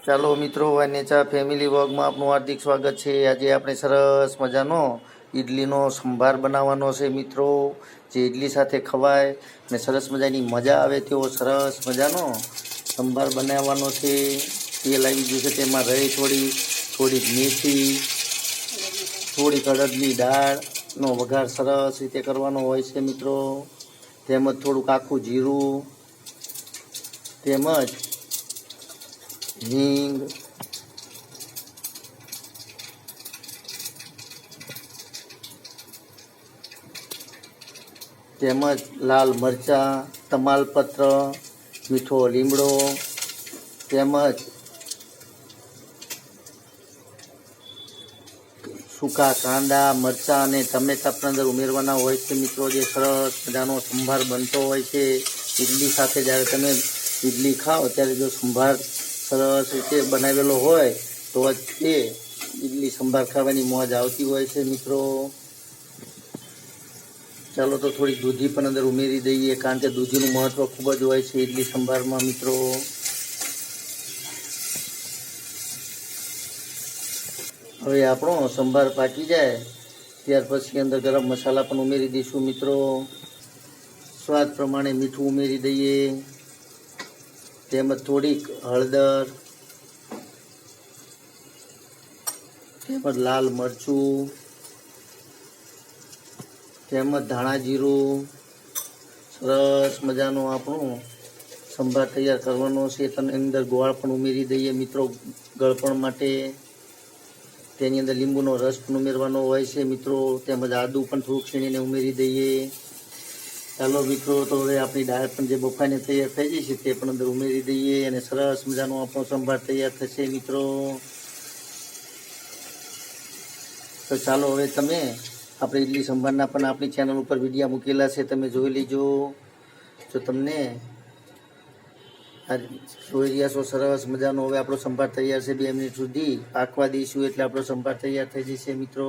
ચાલો મિત્રો વાનેચા ફેમિલી વર્ગમાં આપનું હાર્દિક સ્વાગત છે. આજે આપણે સરસ મજાનો ઈડલીનો સંભાર બનાવવાનો છે મિત્રો, જે ઈડલી સાથે ખવાય ને સરસ મજાની મજા આવે તેવો સરસ મજાનો સંભાર બનાવવાનો છે. તેલ આવી ગયું છે, તેમાં રહી થોડી, થોડીક મેથી, થોડીક અડદની દાળનો વઘાર સરસ રીતે કરવાનો હોય છે મિત્રો. તેમજ થોડુંક આખું જીરું, તેમજ હિંગ તેમજ લાલ મરચાં, તમાલપત્ર, મીઠો લીમડો, તેમજ સૂકા કાંદા, મરચાં અને ટમેટા પણ અંદર ઉમેરવાના હોય છે મિત્રો. જે સરસ મજાનો સંભાર બનતો હોય છે. ઇડલી સાથે જ્યારે તમે ઇડલી ખાઓ, ત્યારે જો સંભાર સરસ રીતે બનાવેલો હોય તો જ તે ઇડલી સંભાર ખાવાની મોજ આવતી હોય છે, મિત્રો. ચાલો તો થોડી દૂધી પણ અંદર ઉમેરી દઈએ, કારણ કે દૂધીનું મહત્ત્વ ખૂબ જ હોય છે ઇડલી સંભારમાં, મિત્રો. હવે આપણો સંભાર પાકી જાય, ત્યાર પછી અંદર ગરમ મસાલા પણ ઉમેરી દઈશું, મિત્રો. સ્વાદ પ્રમાણે મીઠું ઉમેરી દઈએ. તેમજ થોડીક હળદર, તેમજ લાલ મરચું, તેમજ ધાણા જીરું. સરસ મજાનો આપણું સંભાર તૈયાર કરવાનો છે. તેની અંદર ગોળ પણ ઉમેરી દઈએ મિત્રો ગળપણ માટે. તેની અંદર લીંબુનો રસ પણ ઉમેરવાનો હોય છે મિત્રો. તેમજ આદું પણ થોડુંક છીણીને ઉમેરી દઈએ. ચાલો મિત્રો, તો હવે આપણી દાળ પણ જે બફાઈને તૈયાર થઈ જશે તે પણ અંદર ઉમેરી દઈએ અને સરસ મજાનો આપણો સંભાર તૈયાર થશે મિત્રો. તો ચાલો હવે તમે આપણે ઇડલી સંભારના પણ આપણી ચેનલ ઉપર વિડીયા મૂકેલા છે, તમે જોઈ લેજો. જો તમને જોઈ રહ્યા છો, સરસ મજાનો હવે આપણો સંભાર તૈયાર છે બે મિનિટ સુધી. પાકવા દઈશું એટલે આપણો સંભાર તૈયાર થઈ જશે મિત્રો.